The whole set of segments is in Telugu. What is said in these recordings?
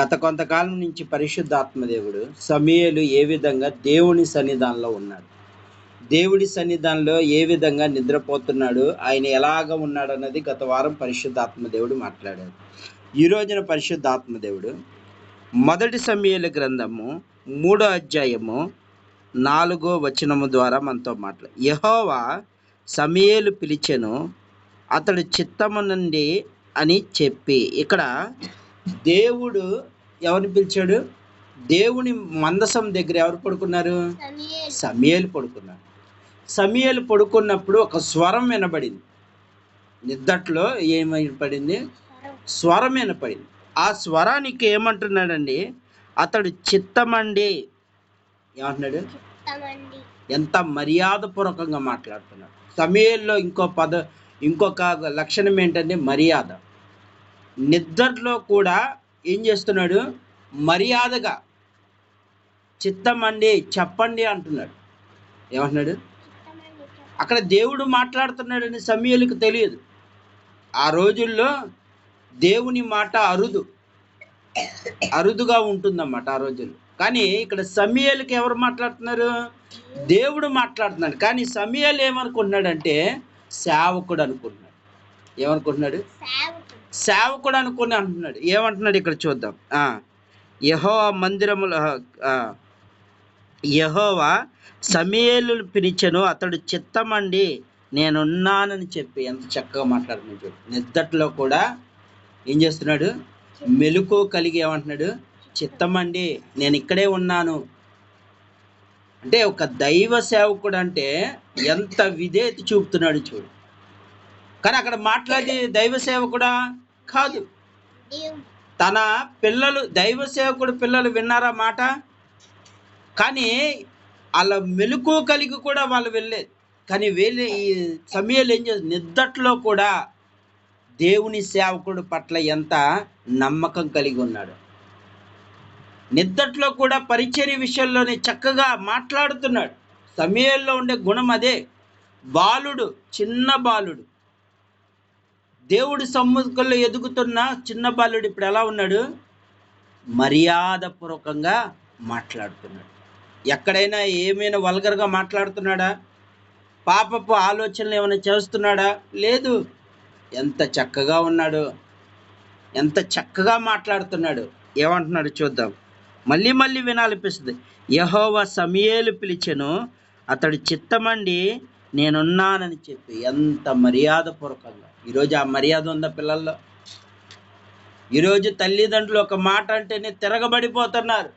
గత కొంతకాలం నుంచి పరిశుద్ధాత్మదేవుడు సమయలు ఏ విధంగా దేవుని సన్నిధానంలో ఉన్నాడు? దేవుడి సన్నిధానంలో ఏ విధంగా నిద్రపోతున్నాడు? ఆయన ఎలాగ ఉన్నాడు అన్నది గత వారం పరిశుద్ధాత్మదేవుడు మాట్లాడాడు. ఈ రోజున పరిశుద్ధాత్మదేవుడు మొదటి సమయల గ్రంథము మూడో అధ్యాయము నాలుగో వచనము ద్వారా మనతో మాట్లా యహోవా సమయలు పిలిచెను అతడు చిత్తము నుండి అని చెప్పి. ఇక్కడ దేవుడు ఎవరిని పిలిచాడు? దేవుని మందసం దగ్గర ఎవరు పడుకున్నారు? సమయలు. పడుకున్నారు. సమయలు పడుకున్నప్పుడు ఒక స్వరం వినబడింది. నిద్దట్లో ఏమై పడింది స్వరం వినపడింది. ఆ స్వరానికి ఏమంటున్నాడండి? అతడు చిత్తమండి. ఏమంటున్నాడు? ఎంత మర్యాదపూర్వకంగా మాట్లాడుతున్నాడు. సమయంలో ఇంకో పద ఇంకొక లక్షణం ఏంటంటే మర్యాద. నిద్రలో కూడా ఏం చేస్తున్నాడు? మర్యాదగా చిత్తమండి చెప్పండి అంటున్నాడు. ఏమంటున్నాడు? అక్కడ దేవుడు మాట్లాడుతున్నాడని సమీయులకు తెలియదు. ఆ రోజుల్లో దేవుని మాట అరుదు. అరుదుగా ఉంటుందన్నమాట ఆ రోజుల్లో. కానీ ఇక్కడ సమయలకి ఎవరు మాట్లాడుతున్నారు? దేవుడు మాట్లాడుతున్నాడు. కానీ సమయాలు ఏమనుకుంటున్నాడంటే సేవకుడు అనుకుంటున్నాడు. ఏమనుకుంటున్నాడు? సేవకుడు అనుకుని అంటున్నాడు. ఏమంటున్నాడు ఇక్కడ చూద్దాం. యహో మందిరములో యహోవా సమయలు పిలిచెను అతడు చిత్తమండి నేనున్నానని చెప్పి ఎంత చక్కగా మాట్లాడుతున్నాడు చూడు. నిద్దట్లో కూడా ఏం చేస్తున్నాడు? మెలకు కలిగి ఏమంటున్నాడు? చిత్తమండి నేను ఇక్కడే ఉన్నాను. అంటే ఒక దైవ సేవకుడు అంటే ఎంత విధేయత చూపుతున్నాడు చూడు. కానీ అక్కడ మాట్లాడి దైవ సేవకుడా? కాదు. తన పిల్లలు దైవ సేవకుడు పిల్లలు విన్నారా మాట? కానీ వాళ్ళ మెలకు కలిగి కూడా వాళ్ళు వెళ్ళేది కానీ వీళ్ళు ఈ సమయాలు ఏం చేస్తారు? నిద్దట్లో కూడా దేవుని సేవకుడు పట్ల ఎంత నమ్మకం కలిగి ఉన్నాడు. నిద్దట్లో కూడా పరిచర్య విషయంలోనే చక్కగా మాట్లాడుతున్నాడు. సమయంలో ఉండే గుణం అదే. బాలుడు చిన్న బాలుడు. దేవుడి సమ్ముఖంలో ఎదుగుతున్న చిన్న బాలుడు ఇప్పుడు ఎలా ఉన్నాడు? మర్యాదపూర్వకంగా మాట్లాడుతున్నాడు. ఎక్కడైనా ఏమైనా వల్గర్గా మాట్లాడుతున్నాడా? పాపపు ఆలోచనలు ఏమైనా చేస్తున్నాడా? లేదు. ఎంత చక్కగా ఉన్నాడు. ఎంత చక్కగా మాట్లాడుతున్నాడు. ఏమంటున్నాడు చూద్దాం. మళ్ళీ మళ్ళీ వినాలనిపిస్తుంది. యహోవ సమయేలు పిలిచెను. అతడు చిత్తమండి నేనున్నానని చెప్పి ఎంత మర్యాదపూర్వకంగా. ఈరోజు ఆ మర్యాద ఉందా పిల్లల్లో? ఈరోజు తల్లిదండ్రులు ఒక మాట అంటేనే తిరగబడిపోతున్నారు.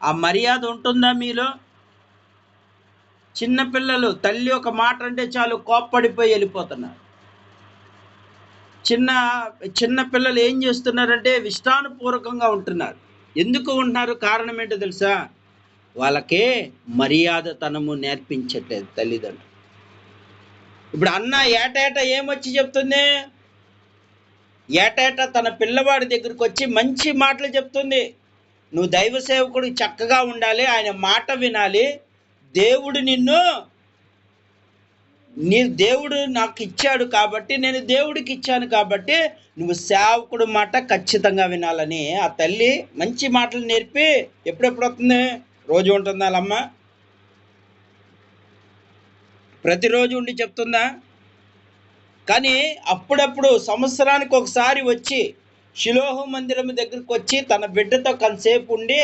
ఆ మర్యాద ఉంటుందా మీలో? చిన్నపిల్లలు తల్లి ఒక మాట అంటే చాలు కోప్పడిపోయి వెళ్ళిపోతున్నారు. చిన్న చిన్న పిల్లలు ఏం చేస్తున్నారంటే ఇష్టానుపూర్వకంగా ఉంటున్నారు. ఎందుకు ఉంటున్నారు? కారణం ఏంటో తెలుసా? వాళ్ళకే మర్యాద తనము నేర్పించట్లేదు తల్లిదండ్రులు. ఇప్పుడు అన్న ఏటేట ఏమొచ్చి చెప్తుంది? ఏటేట తన పిల్లవాడి దగ్గరికి వచ్చి మంచి మాటలు చెప్తుంది. నువ్వు దైవ సేవకుడు చక్కగా ఉండాలి ఆయన మాట వినాలి. దేవుడు నిన్ను నీ దేవుడు నాకు ఇచ్చాడు కాబట్టి నేను దేవుడికి ఇచ్చాను కాబట్టి నువ్వు సేవకుడు మాట ఖచ్చితంగా వినాలని ఆ తల్లి మంచి మాటలు నేర్పి ఎప్పుడెప్పుడు వస్తుంది? రోజు ఉంటుందా వాళ్ళమ్మ ప్రతిరోజు ఉండి చెప్తుందా? కానీ అప్పుడప్పుడు సంవత్సరానికి ఒకసారి వచ్చి శిలోహ మందిరం దగ్గరికి వచ్చి తన బిడ్డతో కొంతసేపు ఉండి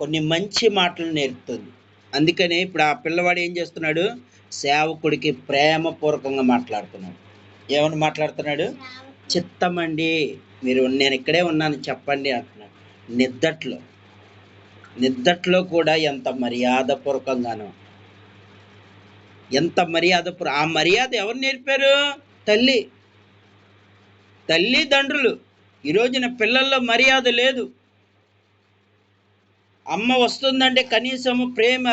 కొన్ని మంచి మాటలు నేర్పుతుంది. అందుకని ఇప్పుడు ఆ పిల్లవాడు ఏం చేస్తున్నాడు? సేవకుడికి ప్రేమపూర్వకంగా మాట్లాడుతున్నాడు. ఏమని మాట్లాడుతున్నాడు? చిత్తమండి మీరు నేను ఇక్కడే ఉన్నాను చెప్పండి అంటున్నాడు. నిద్దట్లో. నిద్దట్లో కూడా ఎంత మర్యాదపూర్వకంగానో. ఎంత మర్యాదపూర్వ ఆ మర్యాద ఎవరు నేర్పారు? తల్లి. తల్లిదండ్రులు. ఈ రోజున పిల్లల్లో మర్యాద లేదు. అమ్మ వస్తుందంటే కనీసం ప్రేమ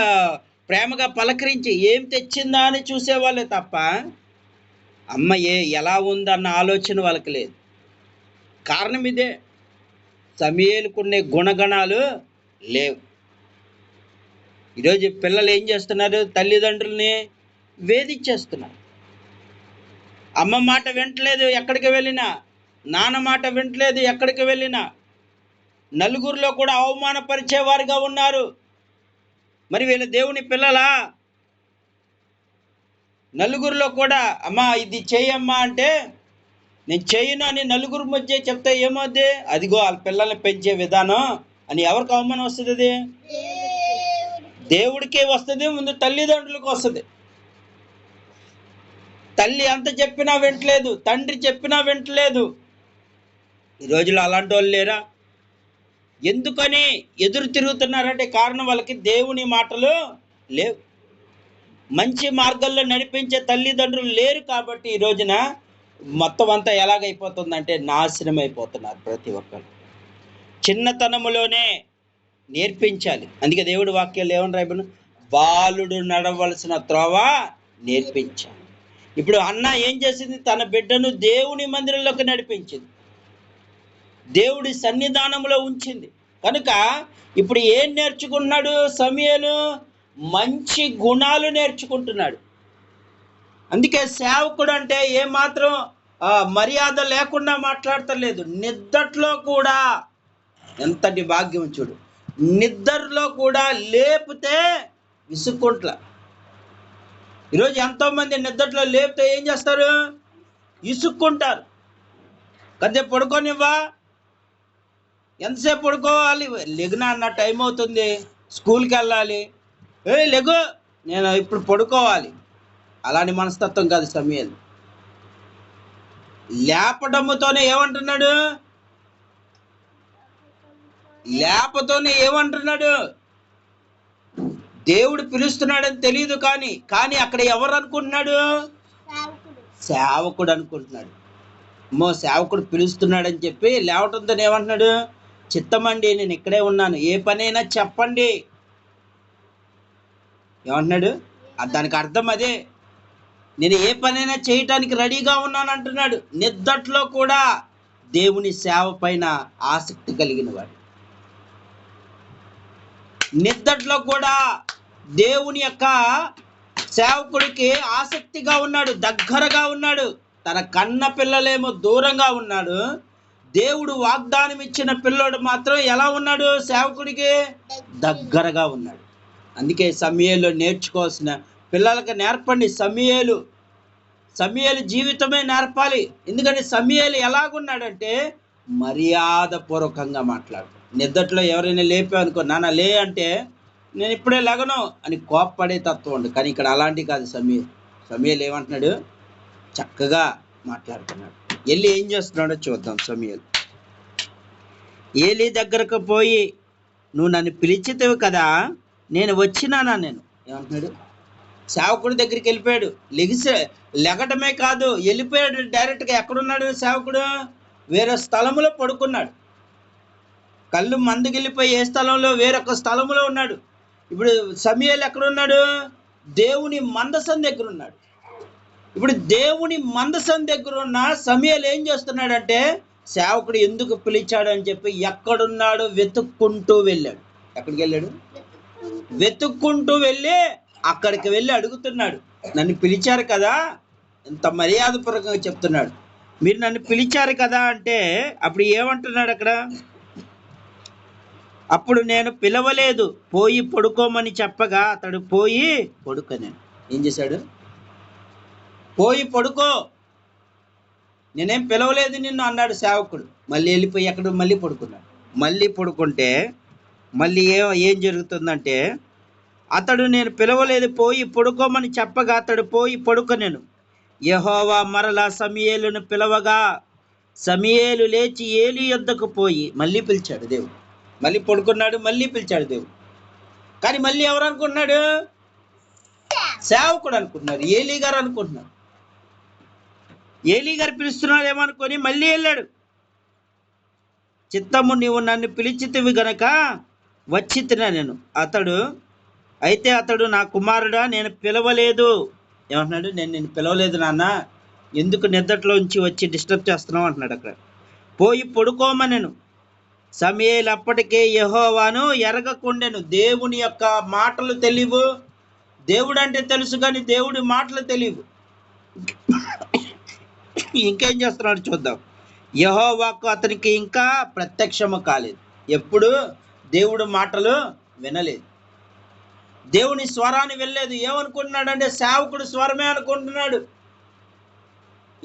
ప్రేమగా పలకరించి ఏం తెచ్చిందా అని చూసేవాళ్ళే తప్ప అమ్మ ఏ ఎలా ఉందన్న ఆలోచన వాళ్ళకి లేదు. కారణం ఇదే. సమయలుకునే గుణగణాలు లేవు. ఈరోజు పిల్లలు ఏం చేస్తున్నారు? తల్లిదండ్రుల్ని వేధించేస్తున్నారు. అమ్మ మాట వింటలేదు ఎక్కడికి వెళ్ళినా. నాన్న మాట వింటలేదు ఎక్కడికి వెళ్ళినా. నలుగురిలో కూడా అవమానపరిచేవారుగా ఉన్నారు. మరి వీళ్ళ దేవుని పిల్లలా? నలుగురిలో కూడా అమ్మా ఇది చేయమ్మా అంటే నేను చేయను అని నలుగురు మధ్య చెప్తే ఏమవుద్ది? అదిగో వాళ్ళ పిల్లల్ని పెంచే విధానం అని ఎవరికి అవమానం వస్తుంది? అది దేవుడికే వస్తుంది ముందు తల్లిదండ్రులకు వస్తుంది. తల్లి ఎంత చెప్పినా వింటలేదు తండ్రి చెప్పినా వింటలేదు. ఈ రోజుల్లో అలాంటి వాళ్ళు లేరా? ఎందుకని ఎదురు తిరుగుతున్నారంటే కారణం వాళ్ళకి దేవుని మాటలు లేవు. మంచి మార్గంలో నడిపించే తల్లిదండ్రులు లేరు కాబట్టి ఈ రోజున మొత్తం అంతా ఎలాగైపోతుందంటే నాశనం అయిపోతున్నారు ప్రతి ఒక్కరు చిన్నతనములోనే నేర్పించాలి. అందుకే దేవుడి వాక్యాలు ఏమని రాయబడిన బాలుడు నడవలసిన త్రోవ నేర్పించాలి. ఇప్పుడు అన్న ఏం చేసింది? తన బిడ్డను దేవుని మందిరంలోకి నడిపించింది. దేవుడి సన్నిధానంలో ఉంచింది. కనుక ఇప్పుడు ఏం నేర్చుకున్నాడు సమయలు? మంచి గుణాలు నేర్చుకుంటున్నాడు. అందుకే సేవకుడు అంటే ఏమాత్రం మర్యాద లేకుండా మాట్లాడతలేదు. నిద్దట్లో కూడా ఎంతటి భాగ్యం చూడు. నిద్రలో కూడా లేపితే విసుక్కుంట్ల. ఈరోజు ఎంతోమంది నిద్రలో లేపితే ఏం చేస్తారు? ఇసుక్కుంటారు కదే పడుకోనివ్వా. ఎంతసేపు పడుకోవాలి? లెగునా అన్న టైం అవుతుంది. స్కూల్కి వెళ్ళాలి. ఏ లెగు. నేను ఇప్పుడు పడుకోవాలి. అలాంటి మనస్తత్వం కాదు సమయం లేపడముతోనే ఏమంటున్నాడు? లేపతోనే ఏమంటున్నాడు? దేవుడు పిలుస్తున్నాడని తెలియదు కానీ కానీ అక్కడ ఎవరు అనుకుంటున్నాడు? సేవకుడు అనుకుంటున్నాడు. మో సేవకుడు పిలుస్తున్నాడని చెప్పి లేవటంతో ఏమంటున్నాడు? చిత్తమండి నేను ఇక్కడే ఉన్నాను. ఏ పనైనా చెప్పండి. ఏమంటున్నాడు? దానికి అర్థం అదే. నేను ఏ పనైనా చేయటానికి రెడీగా ఉన్నాను అంటున్నాడు నిద్దట్లో కూడా దేవుని సేవ పైన ఆసక్తి కలిగిన వాడు. నిద్దట్లో కూడా దేవుని యొక్క సేవకుడికి ఆసక్తిగా ఉన్నాడు దగ్గరగా ఉన్నాడు. తన కన్న పిల్లలేమో దూరంగా ఉన్నాడు. దేవుడు వాగ్దానం ఇచ్చిన పిల్లోడు మాత్రం ఎలా ఉన్నాడు? సేవకుడికి దగ్గరగా ఉన్నాడు. అందుకే సమయలు నేర్చుకోవాల్సిన పిల్లలకు నేర్పండి. సమయలు సమయలు జీవితమే నేర్పాలి. ఎందుకంటే సమయలు ఎలాగున్నాడంటే మర్యాదపూర్వకంగా మాట్లాడు నిద్దట్లో ఎవరైనా లేపా అనుకో నాన్న లే అంటే నేను ఇప్పుడే లెగను అని కోప్పడే తత్వం ఉంది. కానీ ఇక్కడ అలాంటి కాదు సమీర్. సమీర్ ఏమంటున్నాడు? చక్కగా మాట్లాడుతున్నాడు. వెళ్ళి ఏం చేస్తున్నాడో చూద్దాం సమీర్. ఏలి దగ్గరకు పోయి నువ్వు నన్ను పిలిచితేవు కదా నేను వచ్చినానా నేను? ఏమంటున్నాడు? సేవకుడి దగ్గరికి వెళ్ళిపోయాడు. లెగిసే లెగటమే కాదు వెళ్ళిపోయాడు డైరెక్ట్గా. ఎక్కడున్నాడు సేవకుడు? వేరే స్థలములో పడుకున్నాడు. కళ్ళు మందుకెళ్ళిపోయి ఏ స్థలంలో వేరొక స్థలంలో ఉన్నాడు. ఇప్పుడు సమయాలు ఎక్కడున్నాడు? దేవుని మందసం దగ్గర ఉన్నాడు ఇప్పుడు దేవుని మందసం దగ్గర ఉన్న సమయాలు ఏం చేస్తున్నాడంటే సేవకుడు ఎందుకు పిలిచాడు అని చెప్పి ఎక్కడున్నాడు వెతుక్కుంటూ వెళ్ళాడు. ఎక్కడికి వెళ్ళాడు? వెతుక్కుంటూ వెళ్ళి అక్కడికి వెళ్ళి అడుగుతున్నాడు. నన్ను పిలిచారు కదా? ఇంత మర్యాదపూర్వకంగా చెప్తున్నాడు. మీరు నన్ను పిలిచారు కదా అంటే అప్పుడు ఏమంటున్నాడు అక్కడ? అప్పుడు నేను పిలవలేదు పోయి పడుకోమని చెప్పగా అతడు పోయి పడుకోనాడు ఏం చేశాడు? పోయి పడుకో. నేనేం పిలవలేదు నిన్ను అన్నాడు సేవకుడు. మళ్ళీ వెళ్ళిపోయి ఎక్కడ మళ్ళీ పడుకున్నాడు. మళ్ళీ పడుకుంటే మళ్ళీ ఏ ఏం జరుగుతుందంటే అతడు నేను పిలవలేదు పోయి పడుకోమని చెప్పగా అతడు పోయి పడుకొనెను యహోవా మరలా సమయేలును పిలవగా సమయేలు లేచి ఏలి యొద్దకు పోయి మళ్ళీ పిలిచాడు దేవుడు. మళ్ళీ పడుకున్నాడు మళ్ళీ పిలిచాడు దేవుడు. కానీ మళ్ళీ ఎవరు అనుకుంటున్నాడు? సేవకుడు అనుకుంటున్నాడు ఏలీ గారు అనుకుంటున్నాడు. ఏలీ గారు పిలుస్తున్నాడు ఏమనుకొని మళ్ళీ వెళ్ళాడు. చిత్తము నీవు నన్ను పిలిచితివి గనక వచ్చి నేను. అతడు అయితే అతడు నా కుమారుడా నేను పిలవలేదు. ఏమంటున్నాడు? నేను నేను పిలవలేదు నాన్న. ఎందుకు నిద్రలోంచి వచ్చి డిస్టర్బ్ చేస్తున్నావు? అంటున్నాడు అక్కడ. పోయి పడుకోమనెను సమయలు అప్పటికే యహోవాను ఎరగకుండెను. దేవుని యొక్క మాటలు తెలియవు దేవుడు అంటే తెలుసు కానీ దేవుడి మాటలు తెలియవు ఇంకేం చేస్తున్నాడు చూద్దాం. యహోవాకు అతనికి ఇంకా ప్రత్యక్షము కాలేదు. ఎప్పుడు దేవుడు మాటలు వినలేదు. దేవుని స్వరాన్ని వెళ్ళలేదు ఏమనుకుంటున్నాడు అంటే సేవకుడు స్వరమే అనుకుంటున్నాడు.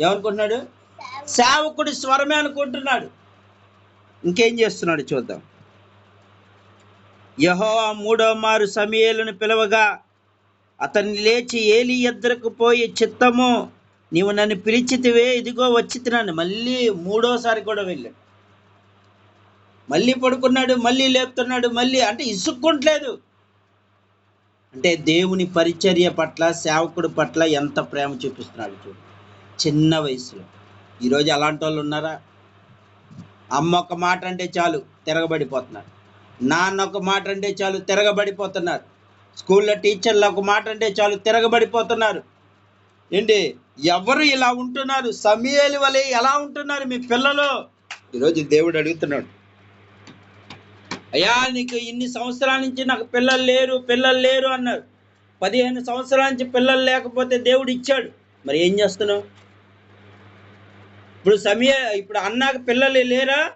ఏమనుకుంటున్నాడు? సేవకుడి స్వరమే అనుకుంటున్నాడు. ఇంకేం చేస్తున్నాడు చూద్దాం. యహో మూడో మారు సమయలను పిలవగా అతన్ని లేచి ఏలి ఎద్దరకు పోయి చిత్తము నీవు నన్ను పిలిచితివే ఇదిగో వచ్చి తినాను మళ్ళీ మూడోసారి కూడా వెళ్ళాడు. మళ్ళీ పడుకున్నాడు మళ్ళీ లేపుతున్నాడు మళ్ళీ అంటే ఇసుక్కుంటలేదు. అంటే దేవుని పరిచర్య పట్ల సేవకుడి పట్ల ఎంత ప్రేమ చూపిస్తున్నాడు చూడు. చిన్న వయసులో. ఈరోజు అలాంటి వాళ్ళు ఉన్నారా? అమ్మ ఒక మాట అంటే చాలు తిరగబడిపోతున్నారు. నాన్న ఒక మాట అంటే చాలు తిరగబడిపోతున్నారు. స్కూల్లో టీచర్లు ఒక మాట అంటే చాలు తిరగబడిపోతున్నారు. ఏంటి? ఎవరు ఇలా ఉంటున్నారు? సమయాలు వలె ఎలా ఉంటున్నారు మీ పిల్లలు? ఈరోజు దేవుడు అడుగుతున్నాడు. అయ్యా నీకు ఇన్ని సంవత్సరాల నుంచి నాకు పిల్లలు లేరు పిల్లలు లేరు అన్నారు. పదిహేను సంవత్సరాల నుంచి పిల్లలు లేకపోతే దేవుడు ఇచ్చాడు. మరి ఏం చేస్తున్నావు? ఇప్పుడు సమయ ఇప్పుడు అన్నాక పిల్లలు లేరా?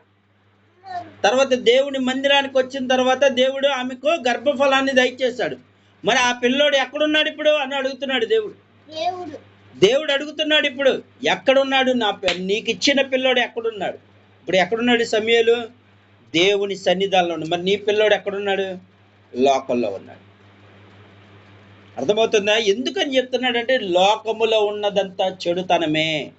తర్వాత దేవుని మందిరానికి వచ్చిన తర్వాత దేవుడు ఆమెకు గర్భఫలాన్ని దయచేశాడు. మరి ఆ పిల్లోడు ఎక్కడున్నాడు ఇప్పుడు? అని అడుగుతున్నాడు దేవుడు. దేవుడు. అడుగుతున్నాడు ఇప్పుడు ఎక్కడున్నాడు నా నీకు ఇచ్చిన పిల్లోడు ఎక్కడున్నాడు? ఇప్పుడు ఎక్కడున్నాడు సమయాలు? దేవుని సన్నిధానంలో ఉన్నాడు మరి నీ పిల్లోడు ఎక్కడున్నాడు? లోకంలో ఉన్నాడు. అర్థమవుతుందా? ఎందుకని చెప్తున్నాడంటే లోకములో ఉన్నదంతా చెడుతనమే.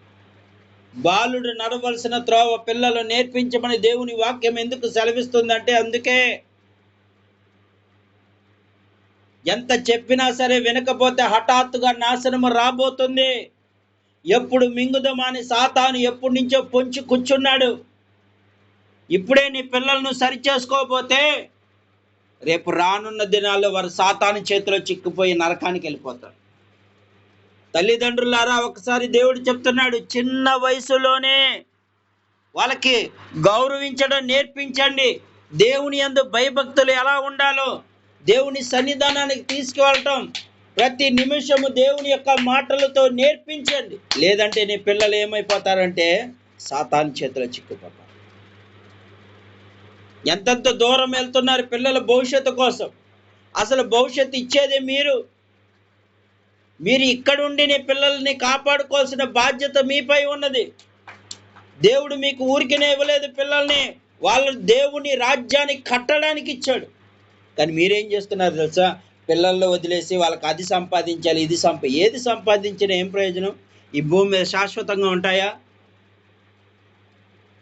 బాలుడు నడవలసిన త్రోవ పిల్లలు నేర్పించమని దేవుని వాక్యం ఎందుకు సెలవిస్తుందంటే అందుకే ఎంత చెప్పినా సరే వినకపోతే హఠాత్తుగా నాశనము రాబోతుంది. ఎప్పుడు మింగుదమాని సాతాను ఎప్పటి నుంచో పొంచి కూర్చున్నాడు. ఇప్పుడే నీ పిల్లలను సరిచేసుకోకపోతే రేపు రానున్న దినాల్లో వారు సాతాను చేతిలో చిక్కుపోయి నరకానికి వెళ్ళిపోతారు. తల్లిదండ్రులారా ఒకసారి దేవుడు చెప్తున్నాడు చిన్న వయసులోనే వాళ్ళకి గౌరవించడం నేర్పించండి. దేవుని యందు భయభక్తులు ఎలా ఉండాలో దేవుని సన్నిధానానికి తీసుకువెళ్ళటం. ప్రతి నిమిషము దేవుని యొక్క మాటలతో నేర్పించండి. లేదంటే నీ పిల్లలు ఏమైపోతారంటే సాతాన్ చేతిలో చిక్కుపోతారు ఎంతెంత దూరం వెళ్తున్నారు పిల్లల భవిష్యత్తు కోసం. అసలు భవిష్యత్తు ఇచ్చేదే మీరు. మీరు ఇక్కడుండి నీ పిల్లల్ని కాపాడుకోవాల్సిన బాధ్యత మీపై ఉన్నది. దేవుడు మీకు ఊరికినే ఇవ్వలేదు పిల్లల్ని. వాళ్ళ దేవుని రాజ్యాన్ని కట్టడానికి ఇచ్చాడు. కానీ మీరేం చేస్తున్నారు తెలుసా? పిల్లల్లో వదిలేసి వాళ్ళకి అది సంపాదించాలి ఇది సంప ఏది సంపాదించినా ఏం ప్రయోజనం? ఈ భూమి మీద శాశ్వతంగా ఉంటాయా?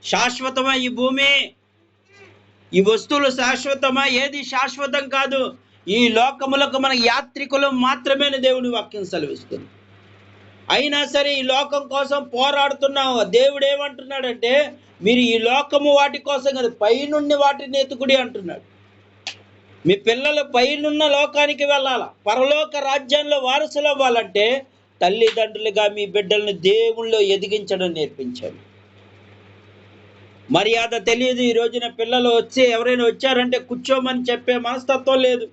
శాశ్వతమా ఈ భూమి? ఈ వస్తువులు శాశ్వతమా? ఏది శాశ్వతం కాదు. ఈ లోకములకు మన యాత్రికులు మాత్రమే అని దేవుని వాక్యం సెలవిస్తుంది. అయినా సరే ఈ లోకం కోసం పోరాడుతున్నాం దేవుడు ఏమంటున్నాడంటే మీరు ఈ లోకము వాటి కోసం కాదు పైనుండి వాటిని ఎతుకుడి అంటున్నాడు. మీ పిల్లలు పైనున్న లోకానికి వెళ్ళాల? పరలోక రాజ్యంలో వారసులు అవ్వాలంటే తల్లిదండ్రులుగా మీ బిడ్డలను దేవుళ్ళు ఎదిగించడం నేర్పించండి. మర్యాద తెలియదు. ఈ రోజున పిల్లలు వచ్చి ఎవరైనా వచ్చారంటే కూర్చోమని చెప్పే మనస్తత్వం లేదు.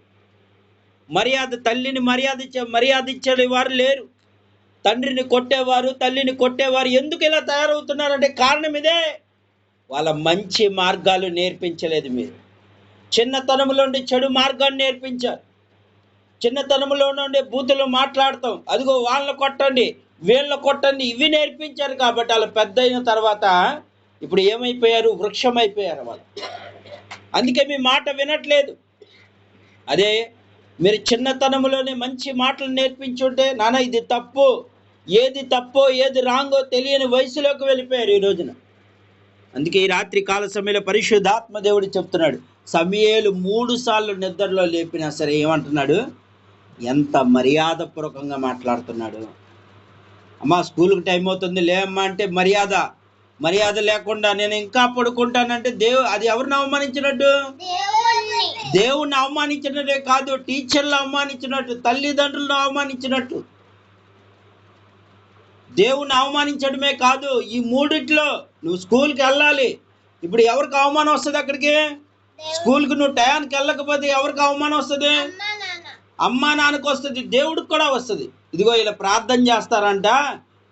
మర్యాద తల్లిని మర్యాద ఇచ్చే మర్యాద ఇచ్చే వారు లేరు. తండ్రిని కొట్టేవారు తల్లిని కొట్టేవారు ఎందుకు ఇలా తయారవుతున్నారంటే కారణం ఇదే. వాళ్ళ మంచి మార్గాలు నేర్పించలేదు మీరు. చిన్నతనంలో నుండి చెడు మార్గాన్ని నేర్పించారు. చిన్నతనంలో నుండి బూతులు మాట్లాడతాం. అదిగో వాళ్ళని కొట్టండి వీళ్ళని కొట్టండి ఇవి నేర్పించారు కాబట్టి వాళ్ళు పెద్ద అయిన తర్వాత ఇప్పుడు ఏమైపోయారు? వృక్షం అయిపోయారు వాళ్ళు. అందుకే మీ మాట వినట్లేదు. అదే మీరు చిన్నతనంలోనే మంచి మాటలు నేర్పించుంటే నాన్న ఇది తప్పు ఏది తప్పో ఏది రాంగో తెలియని వయసులోకి వెళ్ళిపోయారు ఈ రోజున. అందుకే ఈ రాత్రి కాల సమయంలో పరిశుద్ధాత్మ దేవుడు చెప్తున్నాడు సమయేలు మూడు సార్లు నిద్రలో లేపినా సరే ఏమంటున్నాడు? ఎంత మర్యాదపూర్వకంగా మాట్లాడుతున్నాడు. అమ్మా స్కూల్కి టైం అవుతుంది లేమ్మా అంటే మర్యాద. మర్యాద లేకుండా నేను ఇంకా పడుకుంటానంటే దేవు అది ఎవరిని అవమానించినట్టు? దేవుణ్ణి. అవమానించినట్టే కాదు టీచర్లు అవమానించినట్టు తల్లిదండ్రులను అవమానించినట్టు. దేవుణ్ణి అవమానించడమే కాదు ఈ మూడిట్లో నువ్వు స్కూల్కి వెళ్ళాలి. ఇప్పుడు ఎవరికి అవమానం వస్తుంది అక్కడికి? స్కూల్కి నువ్వు టయానికి వెళ్ళకపోతే ఎవరికి అవమానం వస్తుంది? అమ్మ నాన్న. అమ్మా నాన్నకు వస్తుంది దేవుడికి కూడా వస్తుంది. ఇదిగో వీళ్ళు ప్రార్థన చేస్తారంట.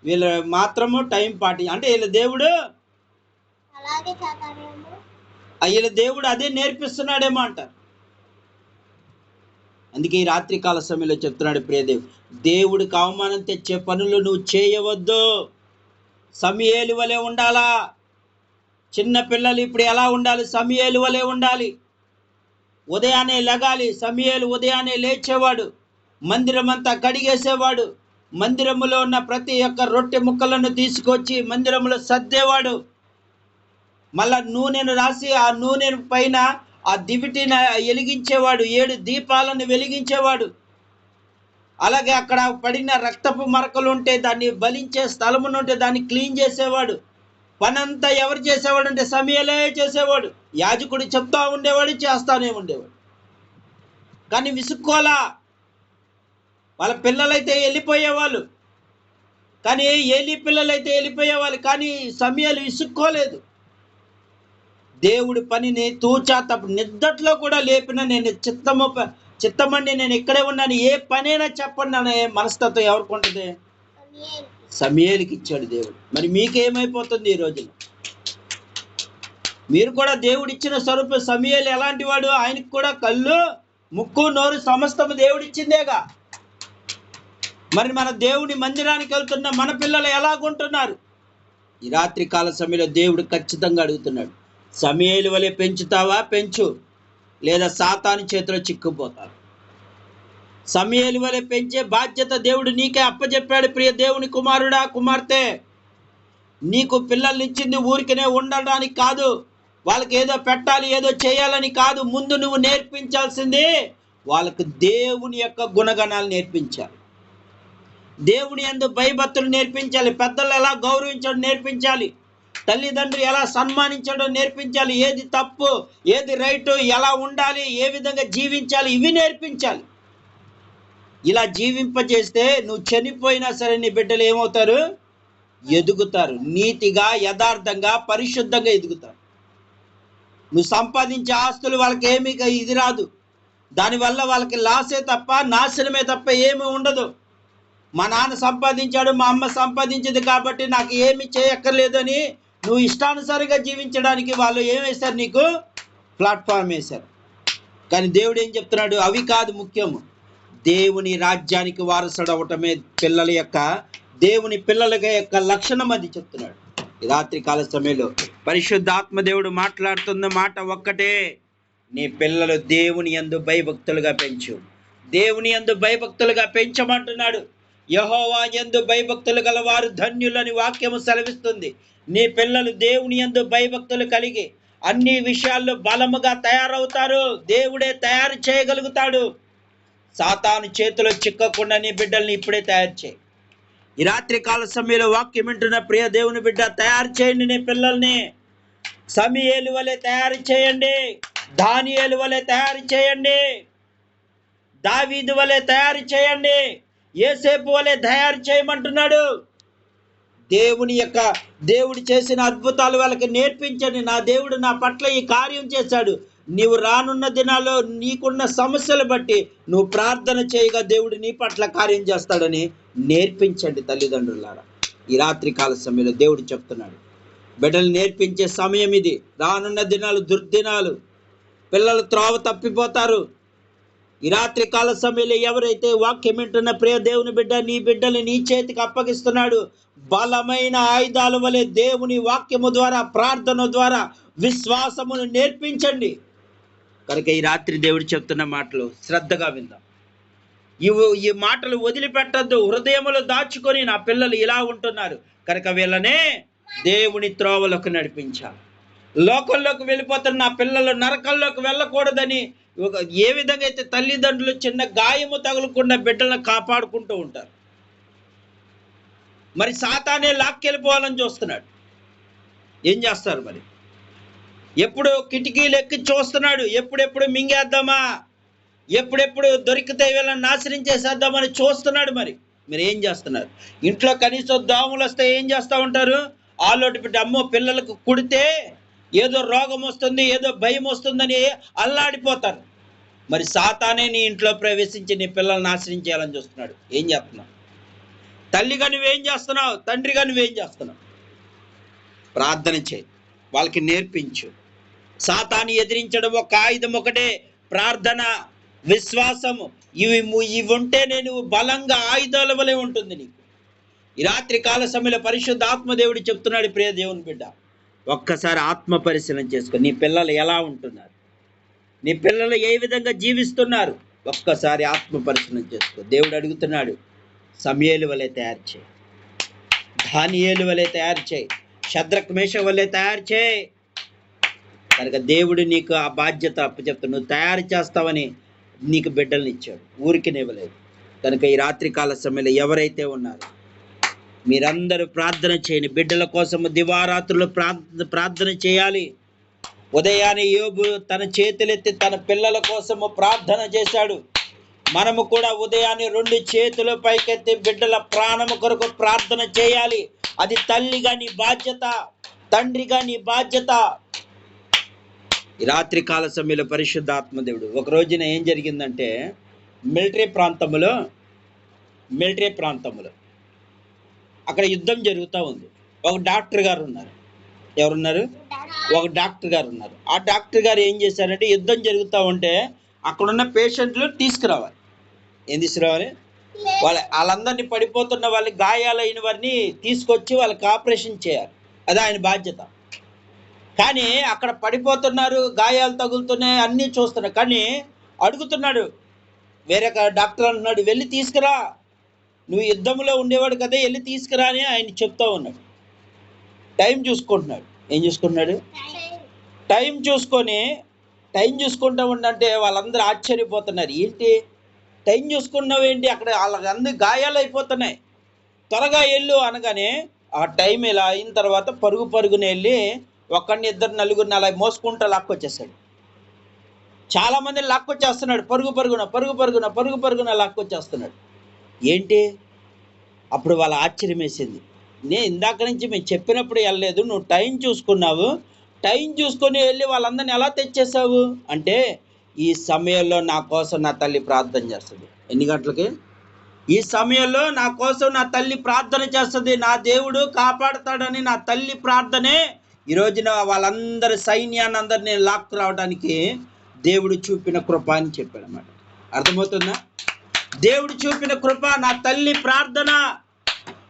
వీళ్ళు మాత్రము టైం పాటి అంటే వీళ్ళ దేవుడు వీళ్ళ దేవుడు అదే నేర్పిస్తున్నాడేమో అంటారు. అందుకే ఈ రాత్రి కాల సమయంలో చెప్తున్నాడు ప్రియదేవ్ దేవుడికి అవమానం తెచ్చే పనులు నువ్వు చేయవద్దు. సమయేలు వలె ఉండాలా? చిన్న పిల్లలు ఇప్పుడు ఎలా ఉండాలి? సమయేలు వలె ఉండాలి. ఉదయాన్నే లెగాలి. సమయాలు ఉదయాన్నే లేచేవాడు. మందిరం అంతా కడిగేసేవాడు. మందిరములో ఉన్న ప్రతి ఒక్క రొట్టె ముక్కలను తీసుకొచ్చి మందిరములో సర్దేవాడు. మళ్ళా నూనెను రాసి ఆ నూనె పైన ఆ దివిటిని వెలిగించేవాడు ఏడు దీపాలను వెలిగించేవాడు. అలాగే అక్కడ పడిన రక్తపు మరకలు ఉంటే దాన్ని బలించే స్థలమును ఉంటే దాన్ని క్లీన్ చేసేవాడు. పనంతా ఎవరు చేసేవాడు అంటే సమయలే చేసేవాడు. యాజకుడు చెప్తా ఉండేవాడు చేస్తానే ఉండేవాడు. కానీ విసుక్కోలా. వాళ్ళ పిల్లలైతే వెళ్ళిపోయేవాళ్ళు. కానీ ఏలి పిల్లలైతే వెళ్ళిపోయేవాళ్ళు కానీ సమయాలు విసుక్కోలేదు దేవుడి పనిని తూచా తప్ప నిద్దట్లో కూడా లేపిన నేను చిత్తము చిత్తమండి నేను ఇక్కడే ఉన్నాను. ఏ పనైనా చెప్పండి అనే మనస్తత్వం ఎవరికి ఉంటుంది? సమయాలకి ఇచ్చాడు దేవుడు. మరి మీకేమైపోతుంది ఈ రోజున? మీరు కూడా దేవుడు ఇచ్చిన స్వరూప సమయాలు ఎలాంటి వాడు? ఆయనకు కూడా కళ్ళు ముక్కు నోరు సమస్తము దేవుడిచ్చిందేగా. మరి మన దేవుని మందిరానికి వెళ్తున్న మన పిల్లలు ఎలాగుంటున్నారు? ఈ రాత్రి కాల సమయంలో దేవుడు ఖచ్చితంగా అడుగుతున్నాడు సమయాలు వలె పెంచుతావా? పెంచు. లేదా సాతాను చేతిలో చిక్కుపోతారు సమయాలు వలె పెంచే బాధ్యత దేవుడు నీకే అప్పచెప్పాడు ప్రియ దేవుని కుమారుడా కుమార్తె. నీకు పిల్లల్నిచ్చింది ఊరికనే ఉండడానికి కాదు వాళ్ళకి ఏదో పెట్టాలి ఏదో చేయాలని కాదు ముందు నువ్వు నేర్పించాల్సింది వాళ్ళకు దేవుని యొక్క గుణగణాలు నేర్పించాలి. దేవుని ఎందు భయభక్తులు నేర్పించాలి. పెద్దలు ఎలా గౌరవించడం నేర్పించాలి. తల్లిదండ్రులు ఎలా సన్మానించడం నేర్పించాలి. ఏది తప్పు ఏది రైట్ ఎలా ఉండాలి ఏ విధంగా జీవించాలి ఇవి నేర్పించాలి. ఇలా జీవింపజేస్తే నువ్వు చనిపోయినా సరే నీ బిడ్డలు ఏమవుతారు? ఎదుగుతారు. నీతిగా యథార్థంగా పరిశుద్ధంగా ఎదుగుతారు. నువ్వు సంపాదించే ఆస్తులు వాళ్ళకి ఏమీ ఇది రాదు. దానివల్ల వాళ్ళకి లాసే తప్ప నాశనమే తప్ప ఏమీ ఉండదు. మా నాన్న సంపాదించాడు మా అమ్మ సంపాదించింది కాబట్టి నాకు ఏమి చేయక్కర్లేదు అని నువ్వు ఇష్టానుసారంగా జీవించడానికి వాళ్ళు ఏం వేశారు నీకు? ప్లాట్ఫామ్ వేశారు. కానీ దేవుడు ఏం చెప్తున్నాడు? అవి కాదు ముఖ్యము. దేవుని రాజ్యానికి వారసుడు అవటమే పిల్లల యొక్క దేవుని పిల్లల యొక్క లక్షణం అది చెప్తున్నాడు. రాత్రి కాల సమయంలో పరిశుద్ధాత్మ దేవుడు మాట్లాడుతున్న మాట ఒక్కటే నీ పిల్లలు దేవుని యందు భయభక్తులుగా పెంచు. దేవుని యందు భయభక్తులుగా పెంచమంటున్నాడు. యహోవా ఎందు భయభక్తులు గలవారు ధన్యులని వాక్యము సెలవిస్తుంది. నీ పిల్లలు దేవుని యందు భయభక్తులు కలిగి అన్ని విషయాల్లో బలముగా తయారవుతారు. దేవుడే తయారు చేయగలుగుతాడు. సాతాను చేతిలో చిక్కకుండా నీ బిడ్డల్ని ఇప్పుడే తయారు చేయి. ఈ రాత్రి కాల సమయంలో వాక్యం వింటున్న ప్రియ దేవుని బిడ్డ తయారు చేయండి నీ పిల్లల్ని. సమీయేలు వలె తయారు చేయండి. దానియేలు వలె తయారు చేయండి. దావీదు వలె తయారు చేయండి. ఏసేపు వలె తయారు చేయమంటున్నాడు. దేవుని యొక్క దేవుడు చేసిన అద్భుతాలు వాళ్ళకి నేర్పించండి. నా దేవుడు నా పట్ల ఈ కార్యం చేశాడు. నీవు రానున్న దినాల్లో నీకున్న సమస్యలు బట్టి నువ్వు ప్రార్థన చేయగా దేవుడు నీ పట్ల కార్యం చేస్తాడని నేర్పించండి తల్లిదండ్రులారా. ఈ రాత్రి కాల సమయంలో దేవుడు చెప్తున్నాడు. బిడ్డలు నేర్పించే సమయం ఇది. రానున్న దినాలు దుర్దినాలు. పిల్లలు త్రోవ తప్పిపోతారు. ఈ రాత్రి కాల సమయంలో ఎవరైతే వాక్యం వింటున్న ప్రియ దేవుని బిడ్డ నీ బిడ్డని నీ చేతికి అప్పగిస్తున్నాడు. బలమైన ఆయుధాల వలె దేవుని వాక్యము ద్వారా ప్రార్థన ద్వారా విశ్వాసమును నేర్పించండి. కనుక ఈ రాత్రి దేవుడు చెప్తున్న మాటలు శ్రద్ధగా విందాం. ఇవి ఈ మాటలు వదిలిపెట్టద్దు. హృదయములు దాచుకొని నా పిల్లలు ఇలా ఉంటున్నారు. కనుక వీళ్ళనే దేవుని త్రోవలకు నడిపించాలి. లోకంలోకి వెళ్ళిపోతున్న నా పిల్లలు నరకంలోకి వెళ్ళకూడదని ఒక ఏ విధంగా అయితే తల్లిదండ్రులు చిన్న గాయము తగులకుండా బిడ్డలను కాపాడుకుంటూ ఉంటారు. మరి సాతానే లాక్కెళ్ళిపోవాలని చూస్తున్నాడు. ఏం చేస్తారు మరి? ఎప్పుడు కిటికీలు ఎక్కి చూస్తున్నాడు. ఎప్పుడెప్పుడు మింగేద్దామా? ఎప్పుడెప్పుడు దొరికితే వీళ్ళని నాశనం చేసేద్దామని చూస్తున్నాడు మరి. మీరు ఏం చేస్తున్నారు? ఇంట్లో కనీసం దోమలు వస్తే ఏం చేస్తూ ఉంటారు? ఆలోటి బిడ్డ అమ్మో పిల్లలకు కుడితే ఏదో రోగం వస్తుంది ఏదో భయం వస్తుందని అల్లాడిపోతారు. మరి సాతానే నీ ఇంట్లో ప్రవేశించి నీ పిల్లల్ని నాశనం చేయాలని చూస్తున్నాడు. ఏం చేస్తున్నావు? తల్లిగా నువ్వేం చేస్తున్నావు? తండ్రిగా నువ్వేం చేస్తున్నావు? ప్రార్థన చేయి. వాళ్ళకి నేర్పించు. సాతాన్ని ఎదిరించడం ఒక ఆయుధం ఒకటే. ప్రార్థన విశ్వాసము. ఇవి ఇవి ఉంటే నేను బలంగా ఆయుధాల వలె ఉంటుంది నీకు. ఈ రాత్రి కాల సమయంలో పరిశుద్ధ ఆత్మదేవుడు చెప్తున్నాడు ప్రియ దేవుని బిడ్డ ఒక్కసారి ఆత్మ పరిశీలన చేసుకో. నీ పిల్లలు ఎలా ఉంటున్నారు? నీ పిల్లలు ఏ విధంగా జీవిస్తున్నారు? ఒక్కసారి ఆత్మ పరిశీలన చేసుకో. దేవుడు అడుగుతున్నాడు సమయలు వలె తయారు చేయి. ధానియేలు వలె తయారు చేయి. శద్రక్మేష వలె తయారు చేయి. కనుక దేవుడు నీకు ఆ బాధ్యత అప్పచెప్తాడు. నువ్వు తయారు చేస్తావని నీకు బిడ్డల్ని ఇచ్చాడు. ఊరికినివ్వలేదు కనుక ఈ రాత్రి కాల సమయంలో ఎవరైతే ఉన్నారో మీరందరూ ప్రార్థన చేయండి. బిడ్డల కోసం దివారాత్రులు ప్రార్థన ప్రార్థన చేయాలి. ఉదయాన్నే యోబు తన చేతులెత్తి తన పిల్లల కోసము ప్రార్థన చేశాడు. మనము కూడా ఉదయాన్నే రెండు చేతుల పైకెత్తి బిడ్డల ప్రాణము కొరకు ప్రార్థన చేయాలి. అది తల్లిగా నీ బాధ్యత తండ్రిగా నీ బాధ్యత. ఈ రాత్రి కాల సమయంలో పరిశుద్ధ ఆత్మదేవుడు ఒక రోజున ఏం జరిగిందంటే మిలిటరీ ప్రాంతంలో మిలిటరీ ప్రాంతంలో అక్కడ యుద్ధం జరుగుతూ ఉంది. ఒక డాక్టర్ గారు ఉన్నారు. ఎవరున్నారు? ఒక డాక్టర్ గారు ఉన్నారు. ఆ డాక్టర్ గారు ఏం చేశారంటే యుద్ధం జరుగుతూ ఉంటే అక్కడున్న పేషెంట్లు తీసుకురావాలి. ఏం తీసుకురావాలి? వాళ్ళ వాళ్ళందరినీ పడిపోతున్న వాళ్ళ గాయాలైన వారిని తీసుకొచ్చి వాళ్ళకి ఆపరేషన్ చేయాలి. అది ఆయన బాధ్యత. కానీ అక్కడ పడిపోతున్నారు గాయాలు తగులుతున్నాయి అన్నీ చూస్తున్నారు. కానీ అడుగుతున్నాడు వేరే డాక్టర్ అంటున్నాడు వెళ్ళి తీసుకురా. నువ్వు యుద్ధంలో ఉండేవాడు కదా వెళ్ళి తీసుకురా అని ఆయన చెప్తా ఉన్నాడు. టైం చూసుకుంటున్నాడు. ఏం చూసుకుంటున్నాడు? టైం చూసుకొని టైం చూసుకుంటా ఉండంటే వాళ్ళందరూ ఆశ్చర్యపోతున్నారు. ఏంటి? టైం చూసుకున్నావు ఏంటి? అక్కడ వాళ్ళందరూ గాయాలు అయిపోతున్నాయి. త్వరగా వెళ్ళు అనగానే ఆ టైం ఇలా అయిన తర్వాత పరుగు పరుగున వెళ్ళి ఒక్కడిని ఇద్దరు నలుగురిని అలా మోసుకుంటా లాక్కొచ్చేసాడు చాలామంది లాక్కొచ్చేస్తున్నాడు. పరుగు పరుగున పరుగు పరుగున పరుగు పరుగున లాక్కొచ్చేస్తున్నాడు. ఏంటి? అప్పుడు వాళ్ళ ఆశ్చర్యం వేసింది. నేను ఇందాక నుంచి మేము చెప్పినప్పుడు వెళ్ళలేదు నువ్వు టైం చూసుకున్నావు. టైం చూసుకొని వెళ్ళి వాళ్ళందరిని ఎలా తెచ్చేసావు? అంటే ఈ సమయంలో నా కోసం నా తల్లి ప్రార్థన చేస్తుంది. ఎన్ని గంటలకి? ఈ సమయంలో నా కోసం నా తల్లి ప్రార్థన చేస్తుంది. నా దేవుడు కాపాడతాడని నా తల్లి ప్రార్థనే. ఈ రోజున వాళ్ళందరి సైన్యాన్ని అందరినీ లాక్కు రావడానికి దేవుడు చూపిన కృప అని చెప్పాడు అన్నమాట అర్థమవుతుందా? దేవుడు చూపిన కృప నా తల్లి ప్రార్థన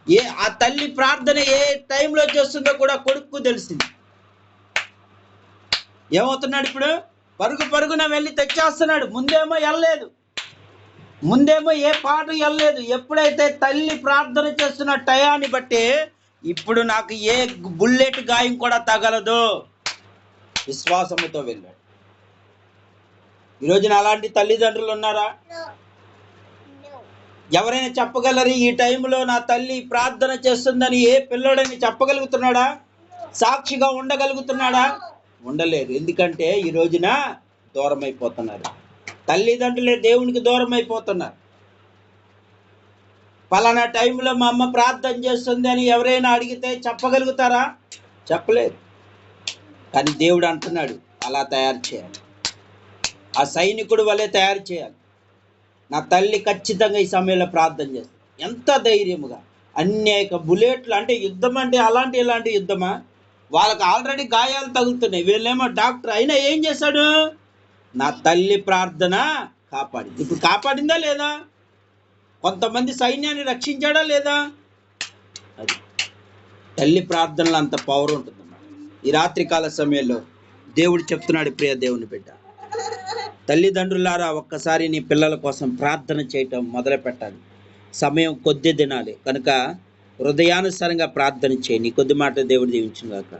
ఏ ఆ తల్లి ప్రార్థన ఏ టైంలో చేస్తుందో కూడా కొడుకు తెలిసింది. ఏమవుతున్నాడు ఇప్పుడు? పరుగు పరుగున వెళ్ళి తెచ్చేస్తున్నాడు. ముందేమో వెళ్ళలేదు. ముందేమో ఏ పాట వెళ్ళలేదు. ఎప్పుడైతే తల్లి ప్రార్థన చేస్తున్న టయాన్ని బట్టి ఇప్పుడు నాకు ఏ బుల్లెట్ గాయం కూడా తగలదు. విశ్వాసముతో వెళ్ళాడు. ఈ రోజున అలాంటి తల్లిదండ్రులు ఉన్నారా? ఎవరైనా చెప్పగలరు? ఈ టైంలో నా తల్లి ప్రార్థన చేస్తుందని ఏ పిల్లోడని చెప్పగలుగుతున్నాడా? సాక్షిగా ఉండగలుగుతున్నాడా? ఉండలేదు. ఎందుకంటే ఈ రోజున దూరం అయిపోతున్నారు తల్లిదండ్రులే దేవునికి దూరం అయిపోతున్నారు పలానా టైంలో మా అమ్మ ప్రార్థన చేస్తుంది అని ఎవరైనా అడిగితే చెప్పగలుగుతారా? చెప్పలేదు. కానీ దేవుడు అంటున్నాడు అలా తయారు చేయాలి. ఆ సైనికుడు వలె తయారు చేయాలి. నా తల్లి ఖచ్చితంగా ఈ సమయంలో ప్రార్థన చేస్తుంది. ఎంత ధైర్యముగా. అనేక బుల్లెట్లు అంటే యుద్ధం అంటే అలాంటి ఇలాంటి యుద్ధమా? వాళ్ళకి ఆల్రెడీ గాయాలు తగులుతున్నాయి. వీళ్ళేమో డాక్టర్ అయినా ఏం చేశాడు? నా తల్లి ప్రార్థన కాపాడింది. ఇప్పుడు కాపాడిందా లేదా? కొంతమంది సైన్యాన్ని రక్షించాడా లేదా? అది. తల్లి ప్రార్థనలో అంత పవర్ ఉంటుందన్నమాట. ఈ రాత్రికాల సమయంలో దేవుడు చెప్తున్నాడు ప్రియ దేవుని బిడ్డ తల్లిదండ్రులారా ఒక్కసారి నీ పిల్లల కోసం ప్రార్థన చేయటం మొదలు పెట్టాలి సమయం కొద్ది దినాలి. కనుక హృదయానుసారంగా ప్రార్థన చేయి. నీ కొద్ది మాట దేవుడు దీవించుగాక